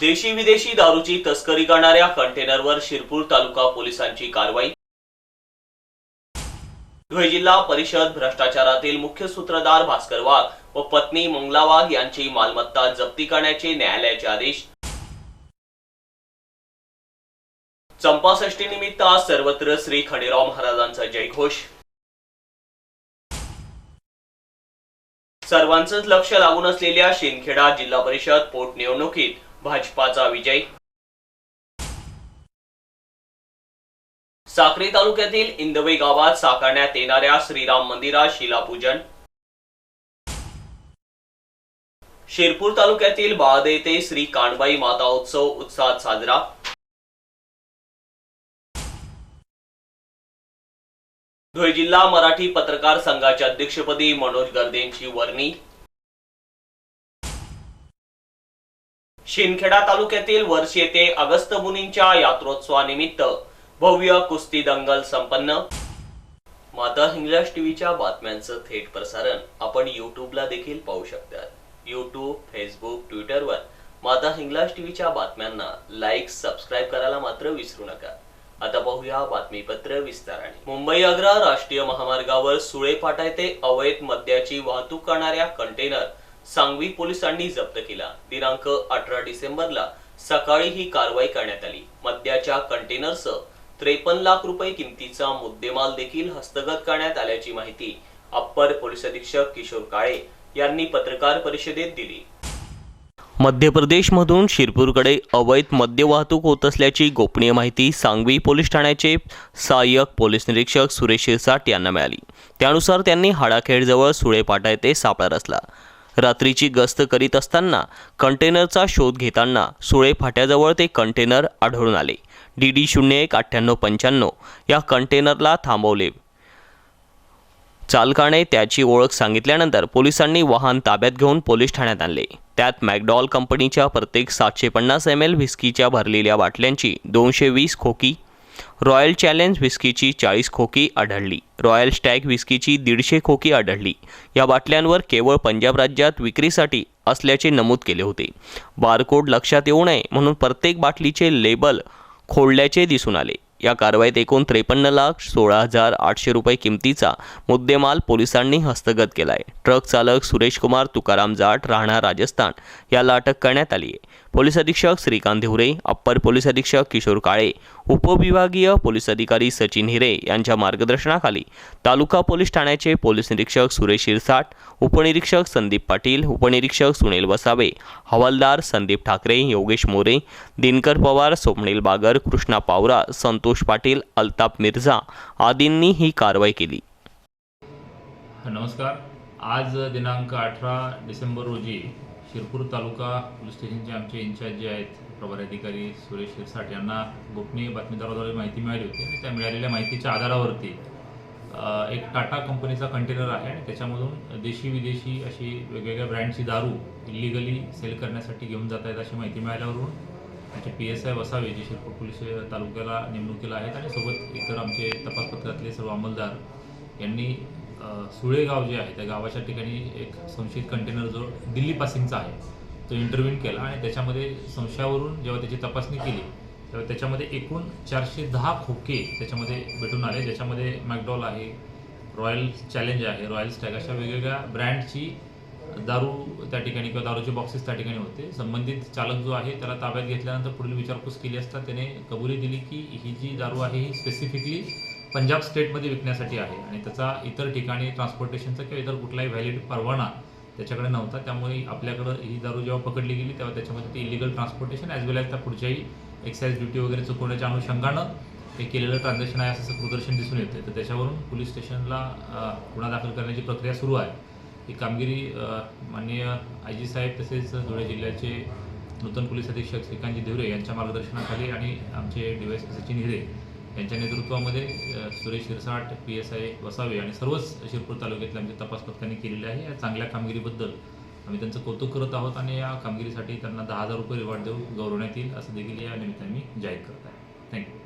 देशी विदेशी दारूची तस्करी करणाऱ्या कंटेनरवर शिरपूर तालुका पोलिसांची कारवाई. धुळे जिल्हा परिषद भ्रष्टाचारातील मुख्य सूत्रधार भास्कर वाघ व पत्नी मंगला वाघ यांची मालमत्ता जप्ती करण्याचे न्यायालयाचे आदेश. चंपाषष्टी निमित्त आज सर्वत्र श्री खंडेराव महाराजांचा जयघोष. सर्वांचंच लक्ष लागून असलेल्या शिंदखेडा जिल्हा परिषद पोटनिवडणुकीत भाजपाचा विजय. साक्री तालुक्यातील इंदवे गावात साकारण्यात येणाऱ्या श्रीराम मंदिरात शिलापूजन. शिरपूर तालुक्यातील बहादे येथे श्री काणबाई माता उत्सव उत्साहात साजरा. धुळे जिल्हा मराठी पत्रकार संघाच्या अध्यक्षपदी मनोज गर्देंची वर्णी. शिंदखेडा तालुक्यातील वर्षी येथे अगस्त मुनींच्या यात्रोत्सवानिमित्त भव्य कुस्ती दंगल संपन्न. माता इंग्लिश टीव्हीच्या बातम्यांचं थेट प्रसारण आपण युट्यूबला देखील पाहू शकता. युट्यूब फेसबुक ट्विटरवर माता हिंगलाज टीव्हीच्या बातम्यांना लाईक सबस्क्राईब करायला मात्र विसरू नका. आता पाहूया बातमीपत्र विस्ताराने. मुंबई आग्रा राष्ट्रीय महामार्गावर सुळे फाटा येथे अवैध मद्याची वाहतूक करणाऱ्या कंटेनर सांगवी पोलिसांनी जप्त केला. दिनांक अठरा डिसेंबरला सकाळी ही कारवाई करण्यात आली. मद्याच्या कंटेनरसह त्रेपन्न लाख रुपये किमतीचा मुद्देमाल देखील हस्तगत करण्यात आल्याची माहिती अप्पर पोलीस अधीक्षक किशोर काळे यांनी पत्रकार परिषदेत दिली. मध्य प्रदेशमधून शिरपूरकडे अवैध मद्य वाहतूक होत असल्याची गोपनीय माहिती सांगवी पोलीस ठाण्याचे सहाय्यक पोलीस निरीक्षक सुरेश शिरसाट यांना मिळाली. त्यानुसार त्यांनी हाडाखेडजवळ सुळेपाटा येथे सापळा रचला. रात्रीची गस्त करीत असताना कंटेनरचा शोध घेताना सुळे फाट्याजवळ ते कंटेनर आढळून आले. डी डी शून्य एक अठ्ठ्याण्णव पंच्याण्णव या कंटेनरला थांबवले. चालकाने त्याची ओळख सांगितल्यानंतर पोलिसांनी वाहन ताब्यात घेऊन पोलीस ठाण्यात आणले. त्यात मॅकडॉल कंपनीच्या प्रत्येक सातशे पन्नास एम एल व्हिस्कीच्या भरलेल्या बाटल्यांची दोनशे वीस खोकी रॉयल चॅलेंज व्हिस्कीची चाळीस खोकी आढळली. रॉयल स्टॅग व्हिस्कीची दीडशे खोकी आढळली. या बाटल्यांवर केवळ पंजाब राज्यात विक्रीसाठी असल्याचे नमूद केले होते. बारकोड लक्षात येऊ नये म्हणून प्रत्येक बाटलीचे लेबल खोडल्याचे दिसून आले. या कारवाईत एकूण त्रेपन्न लाख सोळा हजार आठशे रुपये किमतीचा मुद्देमाल पोलिसांनी हस्तगत केला आहे ट्रक चालक सुरेश कुमार तुकाराम जाट राहणार राजस्थान याला अटक करण्यात आली आहे पोलीस अधीक्षक श्रीकांत धिवरे अप्पर पोलीस अधीक्षक किशोर काळे उपविभागीय पोलीस अधिकारी सचिन हिरे यांच्या मार्गदर्शनाखाली तालुका पोलीस ठाण्याचे पोलीस निरीक्षक सुरेश शिरसाट उपनिरीक्षक संदीप पाटील उपनिरीक्षक सुनील वसावे हवालदार संदीप ठाकरे योगेश मोरे दिनकर पवार स्वप्नील बागर कृष्णा पावरा संतोष पाटील अल्ताप मिर्झा आदींनी ही कारवाई केली. नमस्कार. आज दिनांक अठरा डिसेंबर रोजी शिरपूर तालुका पोलीस स्टेशनचे आमचे इन्चार्ज जे आहेत प्रभारी अधिकारी सुरेश शिरसाट यांना गोपनीय बातमीदाराद्वारे माहिती मिळाली होती आणि त्या मिळालेल्या माहितीच्या आधारावरती एक टाटा कंपनीचा कंटेनर आहे आणि त्याच्यामधून देशी विदेशी अशी वेगवेगळ्या ब्रँडची दारू इलिगली सेल करण्यासाठी घेऊन जात आहेत अशी माहिती मिळाल्यावरून आमचे पी एस आय वसावे जे शिरपूर पोलीस तालुक्याला नेमणुकीला आहेत आणि सोबत इतर आमचे तपास पथकातले सर्व अंमलदार यांनी सुळेगाव जे आहे त्या गावाच्या ठिकाणी एक संशयित कंटेनर जो दिल्ली पासिंगचा आहे. तो इंटरव्ह्यून केला आणि त्याच्यामध्ये संशयावरून जेव्हा त्याची तपासणी केली तेव्हा त्याच्यामध्ये एकूण चारशे दहा खोके त्याच्यामध्ये भेटून आले ज्याच्यामध्ये मॅकडॉल आहे रॉयल चॅलेंज आहे रॉयल स्टॅग अशा वेगवेगळ्या ब्रँडची दारू त्या ठिकाणी किंवा दारूचे बॉक्सेस त्या ठिकाणी होते. संबंधित चालक जो आहे त्याला ताब्यात घेतल्यानंतर पुढील विचारपूस केली असता त्याने कबुली दिली की ही जी दारू आहे ही स्पेसिफिकली पंजाब स्टेटमध्ये विकण्यासाठी आहे आणि त्याचा इतर ठिकाणी ट्रान्सपोर्टेशनचा किंवा इतर कुठलाही व्हॅलिड परवाना त्याच्याकडे नव्हता. त्यामुळे आपल्याकडं ही दारू जेव्हा पकडली गेली तेव्हा त्याच्यामध्ये ते illegal transportation as well as त्या पुढच्याही एक्साईज ड्युटी वगैरे चुकवण्याच्या अनुषंगानं हे केलेलं ट्रान्झॅक्शन आहे असं प्रदर्शन दिसून येते तर त्याच्यावरून पोलीस स्टेशनला गुन्हा दाखल करण्याची प्रक्रिया सुरू आहे. ही कामगिरी माननीय आय जी साहेब तसेच धुळे जिल्ह्याचे नूतन पोलीस अधीक्षक श्रीकांतजी देवरे यांच्या मार्गदर्शनाखाली आणि आमचे डी वाय सचिन हिरे यांच्या नेतृत्वामध्ये Suresh Shirsat P S I Vasave आणि सर्वच शिरपूर तालुक्यातल्या आमच्या तपास पथकांनी केलेले आहे. या चांगल्या कामगिरीबद्दल आम्ही त्यांचं कौतुक करत आहोत आणि या कामगिरीसाठी त्यांना दहा हजार रुपये रिवॉर्ड देऊन गौरवण्यात येईल असं देखील या निमित्ताने मी जाहीर करत आहे. थँक्यू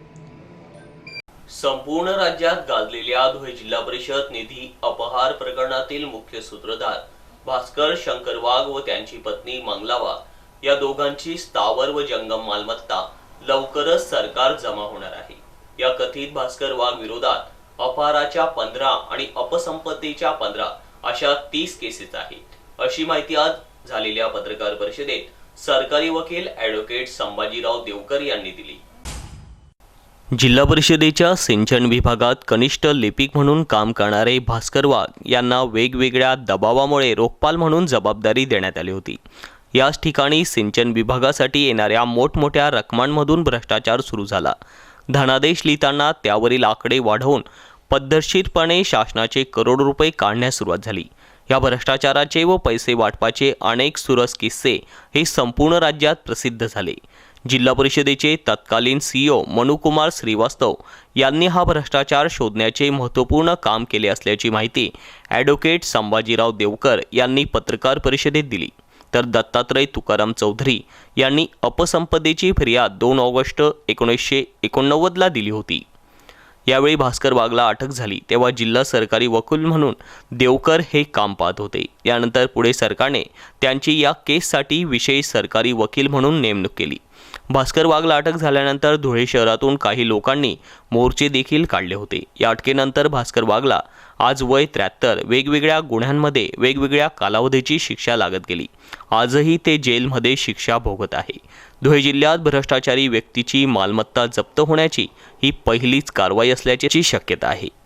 संपूर्ण राज्यात गाजलेल्या धुळे जिल्हा परिषद निधी अपहार प्रकरणातील मुख्य सूत्रधार भास्कर शंकर वाघ व त्यांची पत्नी मंगलावा या दोघांची स्थावर व जंगम मालमत्ता लवकरच सरकार जमा होणार आहे. या कथित भास्कर वाघ विरोधात अपहाराच्या पंधरा आणि अपसंपत्तीच्या पंधरा अशा तीस केसेस आहेत. अशी माहिती आज झालेल्या पत्रकार परिषदेत सरकारी वकील ॲडव्होकेट संभाजीराव देवकर यांनी दिली. जिल्हा परिषदेच्या सिंचन विभागात कनिष्ठ लिपिक म्हणून काम करणारे भास्कर वाघ यांना वेगवेगळ्या दबावामुळे रोखपाल म्हणून जबाबदारी देण्यात आली होती. याच ठिकाणी सिंचन विभागासाठी येणाऱ्या मोठमोठ्या रकमांमधून भ्रष्टाचार सुरू झाला. धनादेश लिहिताना त्यावरील आकडे वाढवून पद्धतशीरपणे शासनाचे करोड रुपये काढण्यास सुरुवात झाली. या भ्रष्टाचाराचे व पैसे वाटपाचे अनेक सुरस किस्से हे संपूर्ण राज्यात प्रसिद्ध झाले. जिल्हा परिषदेचे तत्कालीन सीईओ मनुकुमार श्रीवास्तव यांनी हा भ्रष्टाचार शोधण्याचे महत्त्वपूर्ण काम केले असल्याची माहिती ॲडव्होकेट संभाजीराव देवकर यांनी पत्रकार परिषदेत दिली. तर दत्तात्रय तुकाराम चौधरी यांनी अपसंपदेची फिर्याद दोन ऑगस्ट एकोणीसशे एकोणनव्वदला दिली होती. यावेळी भास्कर वाघला अटक झाली तेव्हा जिल्हा सरकारी वकील म्हणून देवकर हे काम पाहत होते. यानंतर पुढे सरकारने त्यांची या केससाठी विशेष सरकारी वकील म्हणून नेमणूक केली. भास्कर वाघला अटक झाल्यानंतर धुळे शहरातून काही लोकांनी मोर्चे देखील काढले होते. या अटकेनंतर भास्कर वाघला आज वय त्र्याहत्तर. वेगवेगळ्या गुन्ह्यांमध्ये वेगवेगळ्या कालावधीची शिक्षा लागत गेली. आजही ते जेलमध्ये शिक्षा भोगत आहे. धुळे जिल्ह्यात भ्रष्टाचारी व्यक्तीची मालमत्ता जप्त होण्याची ही पहिलीच कारवाई असल्याची शक्यता आहे.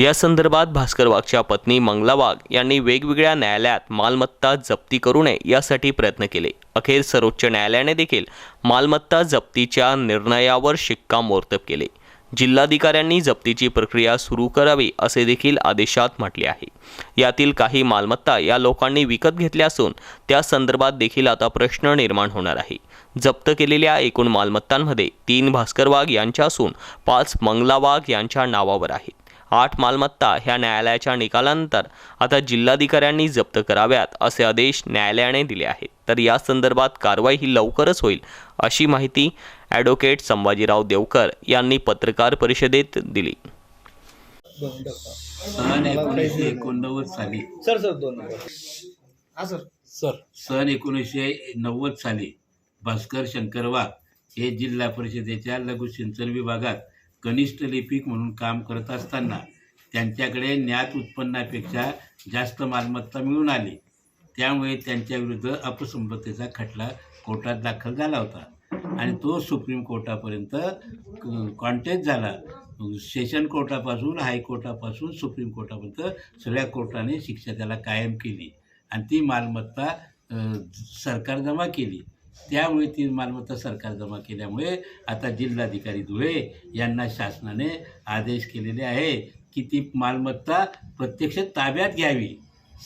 या संदर्भात भास्कर वाघच्या पत्नी मंगला वाघ यांनी वेगवेगळ्या न्यायालयात मालमत्ता जप्ती करू नये यासाठी प्रयत्न केले. अखेर सर्वोच्च न्यायालयाने देखील मालमत्ता जप्तीच्या निर्णयावर शिक्कामोर्तब केले. जिल्हाधिकाऱ्यांनी जप्तीची प्रक्रिया सुरू करावी असे देखील आदेशात म्हटले आहे. यातील काही मालमत्ता या लोकांनी विकत घेतल्या असून त्या संदर्भात देखील आता प्रश्न निर्माण होणार आहे. जप्त केलेल्या एकूण मालमत्तांमध्ये तीन भास्कर वाघ यांच्या असून पाच मंगला वाघ यांच्या नावावर आहेत. आठ मालमत्ता ह्या न्यायालयाच्या निकालानंतर आता जिल्हाधिकाऱ्यांनी जप्त कराव्यात असे आदेश न्यायालयाने दिले आहेत. तर या संदर्भात कारवाई ही लवकरच होईल अशी माहिती ॲडव्होकेट संभाजीराव देवकर यांनी पत्रकार परिषदेत दिली. सन एकोणीसशे एकोणनव्वद साली. सर सर दोन हा सर. सर सन एकोणीसशे नव्वद साली भास्कर शंकर वाघ हे जिल्हा परिषदेच्या लघु सिंचन विभागात कनिष्ठ लिपिक म्हणून काम करत असताना त्यांच्याकडे ज्ञात उत्पन्नापेक्षा जास्त मालमत्ता मिळून आली. त्यामुळे त्यांच्या विरुद्ध अपसंपत्तीचा खटला कोर्टात दाखल झाला होता. आणि तो सुप्रीम कोर्टापर्यंत कॉन्टेस्ट झाला. सेशन कोर्टापासून हायकोर्टापासून सुप्रीम कोर्टापर्यंत सगळ्या कोर्टाने शिक्षा त्याला कायम केली. आणि ती मालमत्ता सरकार जमा केली. त्यामुळे ती मालमत्ता सरकार जमा केल्यामुळे आता जिल्हाधिकारी धुळे यांना शासनाने आदेश केलेले आहे की ती मालमत्ता प्रत्यक्ष ताब्यात घ्यावी.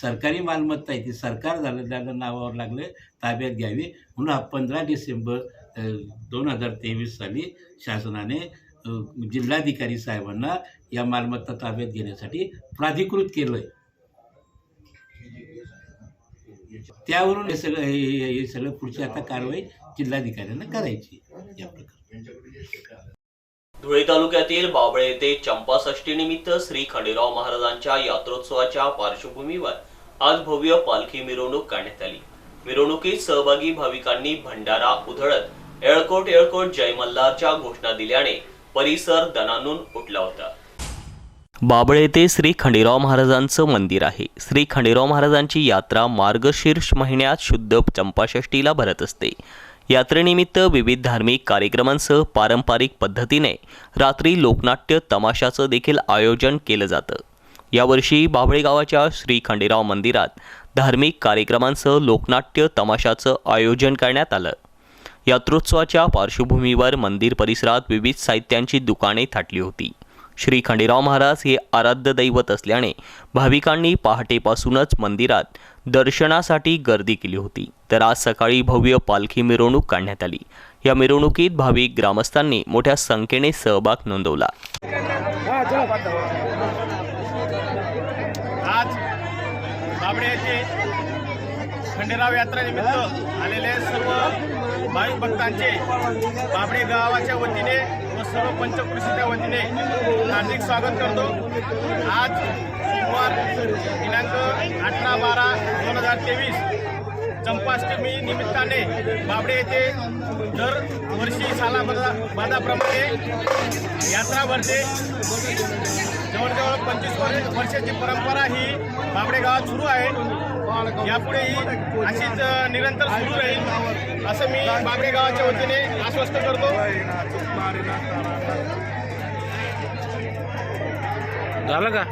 सरकारी मालमत्ता आहे ती सरकार झालं त्याला नावावर लागलं ताब्यात घ्यावी. म्हणून हा पंधरा डिसेंबर दोन हजार तेवीस साली शासनाने जिल्हाधिकारी साहेबांना या मालमत्ता ताब्यात घेण्यासाठी प्राधिकृत केलं आहे त्यावरून हे सगळं हे सगळं पुढची आता कारवाई जिल्हाधिकाऱ्यांना करायची या प्रकारे. धुळे तालुक्यातील बाबळे येथे चंपाषष्टीनिमित्त श्री खंडेराव महाराजांच्या यात्रोत्सवाच्या पार्श्वभूमीवर आज भव्य पालखी मिरवणूक काढण्यात आली. मिरवणुकीत सहभागी भाविकांनी भंडारा उधळत एळकोट एळकोट जय मल्हारच्या घोषणा दिल्याने परिसर दणानून उठला होता. बाबळे येथे श्री खंडेराव महाराजांचं मंदिर आहे. श्री खंडेराव महाराजांची यात्रा मार्गशीर्ष महिन्यात शुद्ध चंपाषष्टीला भरत असते. यात्रेनिमित्त विविध धार्मिक कार्यक्रमांसह पारंपरिक पद्धतीने रात्री लोकनाट्य तमाशाचं देखील आयोजन केलं जातं. यावर्षी बाभळे गावाच्या श्री खंडेराव मंदिरात धार्मिक कार्यक्रमांसह लोकनाट्य तमाशाचं आयोजन करण्यात आलं. यात्रोत्सवाच्या पार्श्वभूमीवर मंदिर परिसरात विविध साहित्यांची दुकाने थाटली होती. श्री खंडेराव महाराज हे आराध्य दैवत असल्याने भाविकांनी पहाटेपासूनच मंदिरात दर्शनासाठी गर्दी केली होती. तर आज सकाळी भव्य पालखी मिरवणूक काढण्यात आली. या मिरवणुकीत भाविक ग्रामस्थांनी मोठ्या संख्येने सहभाग नोंदवला. आज खंडेराव यात्रेनिमित्त आलेले सर्व भाविक भक्तांचे बाबडे गावाच्या वतीने सर्व पंचकृषीच्या वतीने हार्दिक स्वागत करतो. आज सोमवार दिनांक अठरा बारा दोन हजार तेवीस चंपाष्टमी निमित्ताने बाबडे येथे दर वर्षी सालाबादाप्रमाणे यात्रा भरते. जवळजवळ पंचवीस वर्षाची परंपरा ही बाबडे गावात सुरू आहे. यापुढेही अशीच निरंतर सुरू राहील असं मी बाबडे गावाच्या वतीने आश्वस्त करतो. झालं का?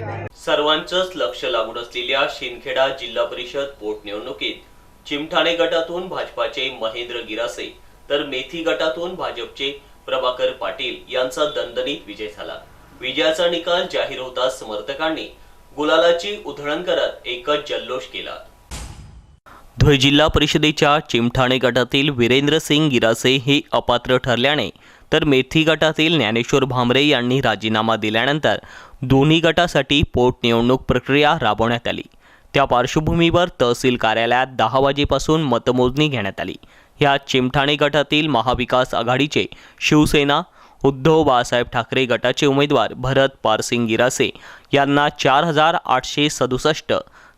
सर्वांचंच लक्ष लागून असलेल्या शिंदखेडा जिल्हा परिषद पोटनिवडणुकीत चिमठाणे गटातून भाजपाचे महेंद्र गिरासे तर मेथी गटातून भाजपचे प्रभाकर पाटील यांचा दणदणीत विजय झाला. विजयाचा निकाल जाहीर होताच समर्थकांनी गुलालाची उधळण करत एकच जल्लोष केला. धुळे जिल्हा परिषदेच्या चिमठाणे गटातील वीरेंद्र सिंग गिरासे हे अपात्र ठरल्याने तर मेथी गटातील ज्ञानेश्वर भामरे यांनी राजीनामा दिल्यानंतर दोन्ही गटासाठी पोटनिवडणूक प्रक्रिया राबवण्यात आली. त्या पार्श्वभूमीवर तहसील कार्यालयात दहा वाजेपासून मतमोजणी घेण्यात आली. या चिमठाणे गटातील महाविकास आघाडीचे शिवसेना उद्धव बाळासाहेब ठाकरे गटाचे उमेदवार भरत पारसिंग गिरासे यांना चार हजार आठशे सदुसष्ट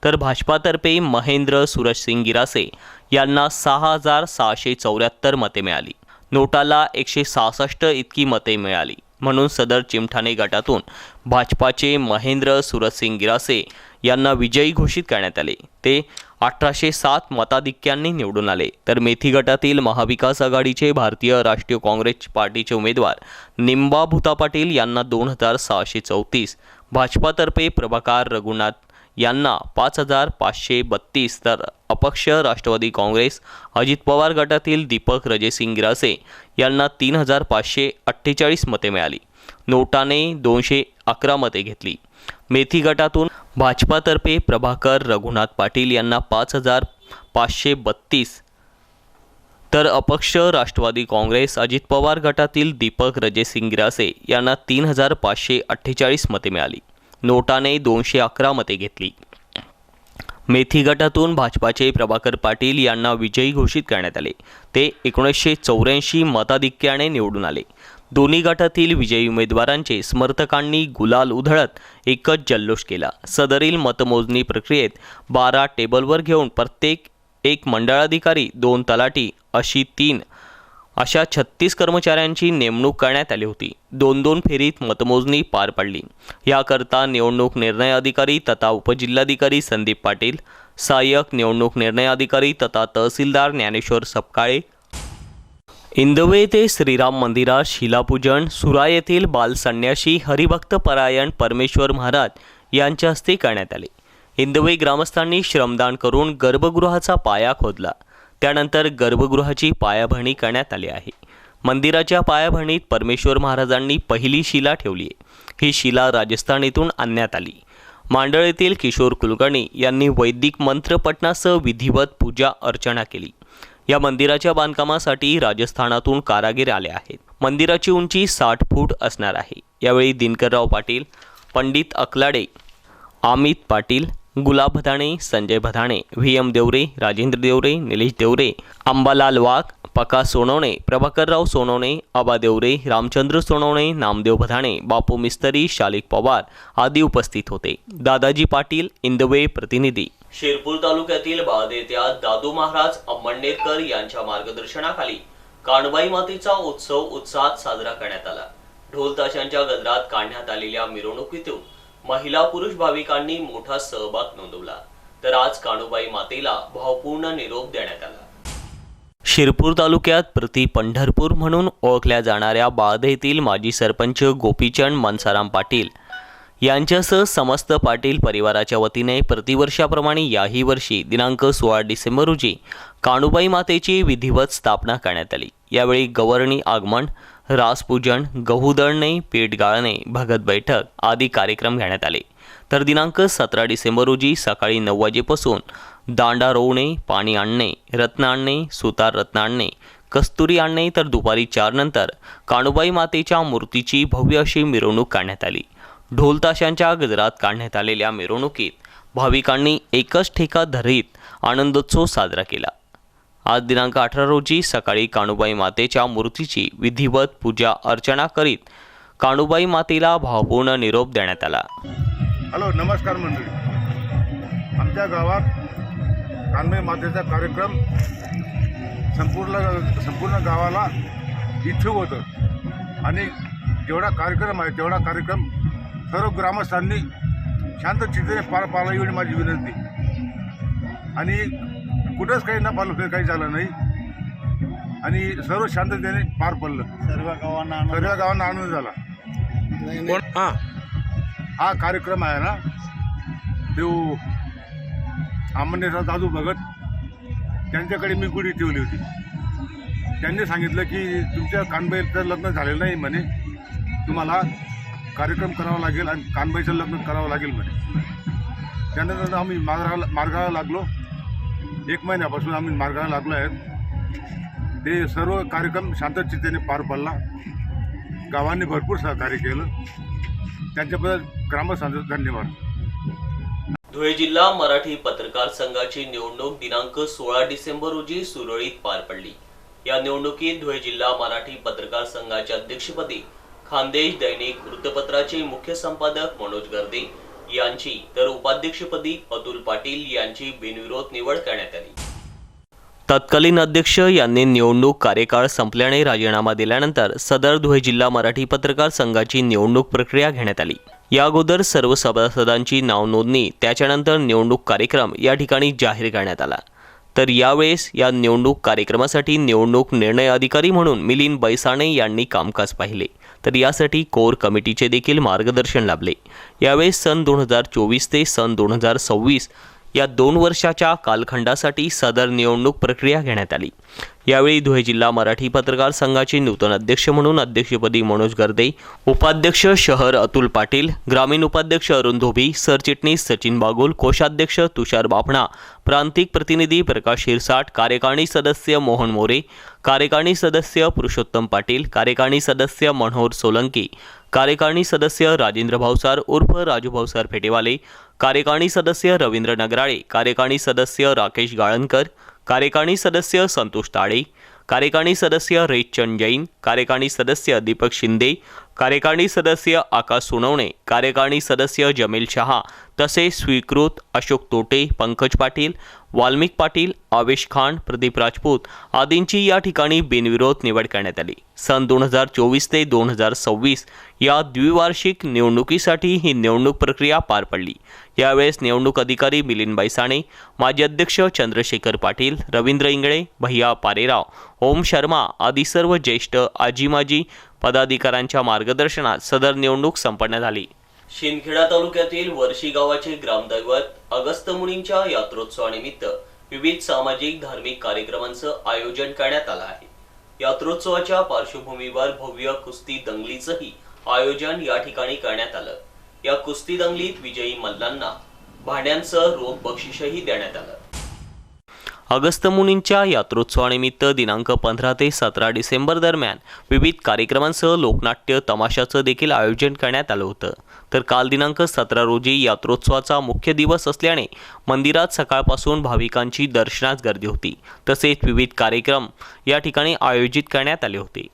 तर भाजपातर्फे महेंद्र सुरजसिंग गिरासे यांना सहा हजार सहाशे चौऱ्याहत्तर मते मिळाली. नोटाला एकशे सहासष्ट इतकी मते मिळाली. म्हणून सदर चिमठाणे गटातून भाजपाचे महेंद्र सुरजसिंग गिरासे यांना विजयी घोषित करण्यात आले. ते अठराशे सात मताधिक्यांनी निवडून आले. तर मेथी गटातील महाविकास आघाडीचे भारतीय राष्ट्रीय काँग्रेस पार्टीचे उमेदवार निंबा भूता पाटील यांना दोन हजार सहाशे चौतीस. भाजपातर्फे प्रभाकार रघुनाथ यांना पाच हजार पाचशे बत्तीस तर अपक्ष राष्ट्रवादी काँग्रेस अजित पवार गटातील दीपक रजेसिंग गिरासे यांना तीन हजार पाचशे अठ्ठेचाळीस मते मिळाली. नोटाने दोनशे अकरा मते घेतली. मेथी गटातून भाजपातर्फे प्रभाकर रघुनाथ पाटील यांना पाच हजार पाचशे बत्तीस. तर अपक्ष राष्ट्रवादी काँग्रेस अजित पवार गटातील दीपक रजेसिंग गिरासे यांना तीन हजार पाचशे अठ्ठेचाळीस मते मिळाली. नोटाने दोनशे अकरा मते घेतली. मेथी गटातून भाजपाचे प्रभाकर पाटील यांना विजयी घोषित करण्यात आले. ते एकोणीसशे चौऱ्याऐंशी मताधिक्याने निवडून आले. दोन्ही गटातील विजयी उमेदवारांचे समर्थकांनी गुलाल उधळत एकच जल्लोष केला. सदरील मतमोजणी प्रक्रियेत बारा टेबलवर घेऊन प्रत्येक एक मंडळाधिकारी दोन तलाठी अशी तीन अशा छत्तीस कर्मचाऱ्यांची नेमणूक करण्यात आली होती. दोन दोन फेरीत मतमोजणी पार पडली. याकरता निवडणूक निर्णय अधिकारी तथा उपजिल्हाधिकारी संदीप पाटील सहाय्यक निवडणूक निर्णय अधिकारी तथा तहसीलदार ज्ञानेश्वर सपकाळे इंदवे येथे श्रीराम मंदिरात शिलापूजन सुरा येथील बालसन्याशी हरिभक्त परायण परमेश्वर महाराज यांच्या हस्ते करण्यात आले. इंदवे ग्रामस्थांनी श्रमदान करून गर्भगृहाचा पाया खोदला. त्यानंतर गर्भगृहाची पायाभरणी करण्यात आली आहे. मंदिराच्या पायाभरणीत परमेश्वर महाराजांनी पहिली शिला ठेवली आहे. ही शिला राजस्थान येथून आणण्यात आली. मांडळ येथील किशोर कुलकर्णी यांनी वैदिक मंत्रपठणासह विधिवत पूजा अर्चना केली. या मंदिराच्या बांधकामासाठी राजस्थानातून कारागीर आले आहेत. मंदिराची उंची साठ फूट असणार आहे. यावेळी दिनकरराव पाटील पंडित अकलाडे अमित पाटील गुलाब भदाणे संजय भदाणे व्ही एम देवरे राजेंद्र देवरे निलेश देवरे अंबालाल वाघ पका सोनवणे प्रभाकरराव सोनवणे आबा देवरे रामचंद्र सोनवणे नामदेव भदाणे बापू मिस्तरी शालिक पवार आदी उपस्थित होते. दादाजी पाटील इंदवे प्रतिनिधी. शिरपूर तालुक्यातील बाळदेत्या दादू महाराज अंबणनेरकर यांच्या मार्गदर्शनाखाली काणबाई मातीचा उत्सव उत्साहात साजरा करण्यात आला. ढोल ताशांच्या गजरात काढण्यात आलेल्या मिरवणुकीतून महिला पुरुष भाविकांनी मोठा सहभाग नोंदवला. तर आज काणूबाई मातेला भावपूर्ण निरोप देण्यात आला. शिरपूर तालुक्यात प्रति पंढरपूर म्हणून ओळखल्या जाणाऱ्या बाध येथील माजी सरपंच गोपीचंद मनसाराम पाटील यांच्यासह समस्त पाटील परिवाराच्या वतीने प्रतिवर्षाप्रमाणे याही वर्षी दिनांक सोळा डिसेंबर रोजी काणूबाई मातेची विधिवत स्थापना करण्यात आली. यावेळी गवर्णी आगमन रासपूजन गहू दळणे गाळणे भगत बैठक आदी कार्यक्रम घेण्यात आले. तर दिनांक सतरा डिसेंबर रोजी सकाळी नऊ वाजेपासून दांडा रोवणे पाणी आणणे रत्न आणणे सुतार रत्न आणणे कस्तुरी आणणे तर दुपारी चार नंतर काणूबाई मातेच्या मूर्तीची भव्य अशी मिरवणूक काढण्यात आली. ढोलताशांच्या गजरात काढण्यात आलेल्या मिरवणुकीत भाविकांनी एकच ठेका धरीत आनंदोत्सव साजरा केला. आज दिनांक अठरा रोजी सकाळी काणूबाई मातेच्या मूर्तीची विधिवत पूजा अर्चना करीत काणूबाई मातेला भावपूर्ण निरोप देण्यात आला. हॅलो नमस्कार मंडळी. आमच्या गावात काणबाई मातेचा कार्यक्रम संपूर्ण संपूर्ण गावाला इच्छुक होतं. आणि जेवढा कार्यक्रम आहे तेवढा कार्यक्रम सर्व ग्रामस्थांनी शांत चित्तेने पार पाडला येऊन माझी विनंती. आणि कुठंच काही न पाहिलं तर काही झालं नाही. आणि सर्व शांततेने पार पडलं. सर्व गावांना सर्व गावांना आनंद झाला. हां. हा कार्यक्रम आहे ना तो आमनेचा दादू भगत त्यांच्याकडे मी गुढी ठेवली होती. त्यांनी सांगितलं की तुमच्या कानबाईचं लग्न झालेलं नाही म्हणे. तुम्हाला कार्यक्रम करावा लागेल आणि कानबाईचं लग्न करावं लागेल म्हणे. त्यानंतर आम्ही मार्गाला मार्गाला लागलो. एक महिन्यापासून आम्ही मार्गाला लागलो आहेत. ते सर्व कार्यक्रम शांतचित्तेने पार पडला. गावांनी भरपूर सहकार्य केलं. त्यांच्याबद्दल ग्रामस्थांचं धन्यवाद. धुळे जिल्हा मराठी पत्रकार संघाची निवडणूक दिनांक सोळा डिसेंबर रोजी सुरळीत पार पडली. या निवडणुकीत धुळे जिल्हा मराठी पत्रकार संघाच्या अध्यक्षपदी खानदेश दैनिक वृत्तपत्राचे मुख्य संपादक मनोज गर्दे यांची. तर उपाध्यक्षपदी अतुल पाटील यांची बिनविरोध निवड करण्यात आली. तत्कालीन अध्यक्ष यांनी निवडणूक कार्यकाळ संपल्याने राजीनामा दिल्यानंतर सदर धुळे जिल्हा मराठी पत्रकार संघाची निवडणूक प्रक्रिया घेण्यात आली. या अगोदर सर्व सभासदांची नाव नोंदणी त्याच्यानंतर निवडणूक कार्यक्रम या ठिकाणी जाहीर करण्यात आला. तर यावेळेस या निवडणूक कार्यक्रमासाठी निवडणूक निर्णय अधिकारी म्हणून मिलिंद बैसाणे यांनी कामकाज पाहिले. तर यासाठी कोर कमिटीचे देखील मार्गदर्शन लाभले. यावेळेस सन दोन हजार चोवीस ते सन दोन हजार सव्वीस या दोन वर्षाच्या कालखंडासाठी सदर निवडणूक प्रक्रिया घेण्यात आली. यावेळी धुळे जिल्हा मराठी पत्रकार संघाचे नूतन अध्यक्ष म्हणून अध्यक्षपदी मनोज गर्दे उपाध्यक्ष शहर अतुल पाटील ग्रामीण उपाध्यक्ष अरुण धोबी सरचिटणीस सचिन बागुल कोषाध्यक्ष तुषार बापणा प्रांतिक प्रतिनिधी प्रकाश हिरसाट कार्यकारिणी सदस्य मोहन मोरे कार्यकारिणी सदस्य पुरुषोत्तम पाटील कार्यकारिणी सदस्य मनोहर सोलंकी कार्यकारिणी सदस्य राजेंद्र भावसार उर्फ राजू भावसार फेटेवाले कार्यकारिणी सदस्य रवींद्र नगराळे कार्यकारिणी सदस्य राकेश गाळणकर कार्यकारिणी सदस्य संतोष ताळे कार्यकारिणी सदस्य रेचंद जैन कार्यकारिणी सदस्य दीपक शिंदे कार्यकारिणी सदस्य आकाश सोनवणे कार्यकारिणी सदस्य जमील शहा तसेच स्वीकृत अशोक तोटे पंकज पाटील वाल्मिक पाटील आवेश खान प्रदीप राजपूत आदींची या ठिकाणी बिनविरोध निवड करण्यात आली. सन दोन हजार चोवीस ते दोन हजार सव्वीस या द्विवार्षिक निवडणुकीसाठी ही निवडणूक प्रक्रिया पार पडली. यावेळेस निवडणूक अधिकारी मिलिंद बैसाणे माजी अध्यक्ष चंद्रशेखर पाटील रवींद्र इंगळे भैया पारेराव ओम शर्मा आदी सर्व ज्येष्ठ आजी माजी पदाधिकाऱ्यांच्या मार्गदर्शनात सदर निवडणूक संपन्न झाली. शिंदखेडा तालुक्यातील वर्षी गावाचे ग्रामदैवत अगस्त मुनींच्या यात्रोत्सवानिमित्त विविध सामाजिक धार्मिक कार्यक्रमांचं आयोजन करण्यात आलं आहे. यात्रोत्सवाच्या पार्श्वभूमीवर भव्य कुस्ती दंगलीचंही आयोजन या ठिकाणी करण्यात आलं. या कुस्ती दंगलीत विजयी मल्लांना भांड्यांचं रोख बक्षीसही देण्यात आलं. अगस्तमुनींच्या यात्रोत्सवानिमित्त दिनांक पंधरा ते सतरा डिसेंबर दरम्यान विविध कार्यक्रमांसह लोकनाट्य तमाशाचं देखील आयोजन करण्यात आलं होतं. तर काल दिनांक सतरा रोजी यात्रोत्सवाचा मुख्य दिवस असल्याने मंदिरात सकाळपासून भाविकांची दर्शनास गर्दी होती. तसेच विविध कार्यक्रम या ठिकाणी आयोजित करण्यात आले होते.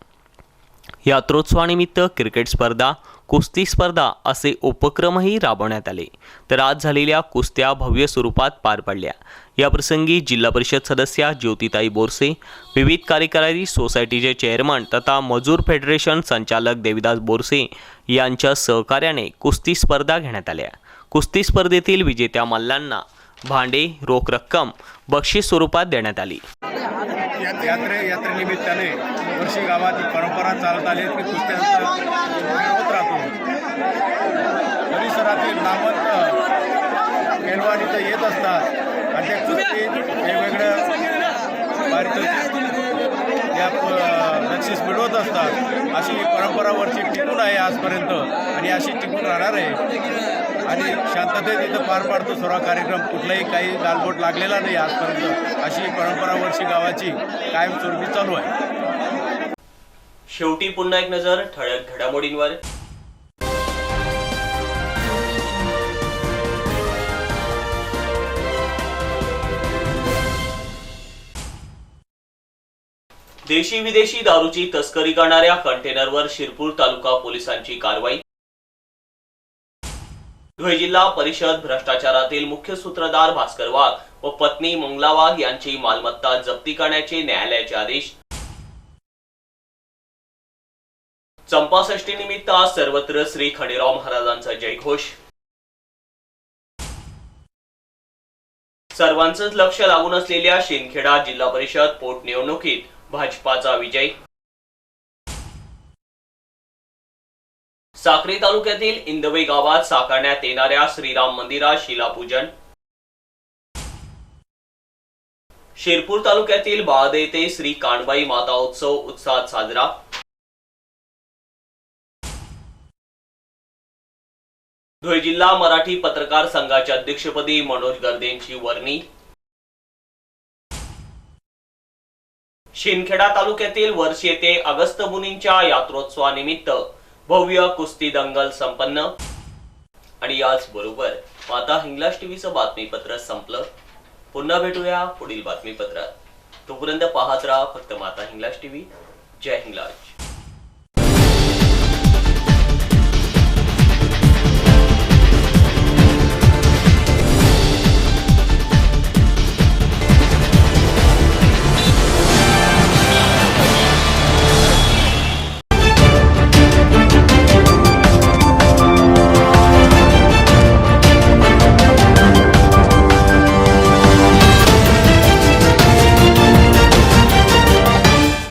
यात्रोत्सवानिमित्त क्रिकेट स्पर्धा कुस्ती स्पर्धा असे उपक्रमही राबवण्यात आले. तर आज झालेल्या कुस्त्या भव्य स्वरूपात पार पडल्या. याप्रसंगी जिल्हा परिषद सदस्या ज्योतिताई बोरसे विविध कार्यकारी सोसायटीचे चेअरमन तथा मजूर फेडरेशन संचालक देविदास बोरसे यांच्या सहकार्याने कुस्ती स्पर्धा घेण्यात आल्या. कुस्ती स्पर्धेतील विजेत्या मल्लांना भांडे रोख रक्कम बक्षीस स्वरूपात देण्यात आली. यात्रे यात्रेनिमित्ताने वर्षी गावात परंपरा चालत आली की कुस्त्यांचा परिसरातील नामवंत खेळवाड इथं येत असतात. आणि वेगवेगळ्या पारितोषिक या बक्षीस मिळवत असतात. अशी ही परंपरा टिकून आहे आजपर्यंत आणि अशी टिकून राहणार आहे. आणि शांततेत इथं पार पाडतो सर्व कार्यक्रम. कुठलाही काही गालबोट लागलेला नाही आजपर्यंत. अशी परंपरावरची परंपरा वर्षी गावाची कायमस्वरूपी चालू आहे. शेवटी पुन्हा एक नजर ठळक घडामोडींवर. देशी विदेशी दारूची तस्करी करणाऱ्या कंटेनरवर शिरपूर तालुका पोलिसांची कारवाई. धुळे जिल्हा परिषद भ्रष्टाचारातील मुख्य सूत्रधार भास्कर वाघ व पत्नी मंगला वाघ यांची मालमत्ता जप्ती करण्याचे न्यायालयाचे आदेश. चंपाषष्ठी निमित्त आज सर्वत्र श्री खंडेराव महाराजांचा जयघोष. सर्वांचंच लक्ष लागून असलेल्या शिंदखेडा जिल्हा परिषद पोटनिवडणुकीत भाजपाचा विजय. साक्री तालुक्यातील इंदवे गावात साकारण्यात येणाऱ्या श्रीराम मंदिरात शिलापूजन. शिरपूर तालुक्यातील बहादे येथे श्री काणबाई माता उत्सव उत्साहात साजरा. धुळे जिल्हा मराठी पत्रकार संघाच्या अध्यक्षपदी मनोज गर्देंची वर्णी. शिंदखेडा तालुक्यातील वर्ष येथे अगस्त मुनींच्या यात्रोत्सवानिमित्त. भव्य कुस्ती दंगल संपन्न. आणि याच बरोबर माता हिंगलाज टीव्हीचं बातमीपत्र संपलं. पुन्हा भेटूया पुढील बातमीपत्रात. तोपर्यंत पाहत राहा फक्त माता हिंगलाज टीव्ही. जय हिंगलाज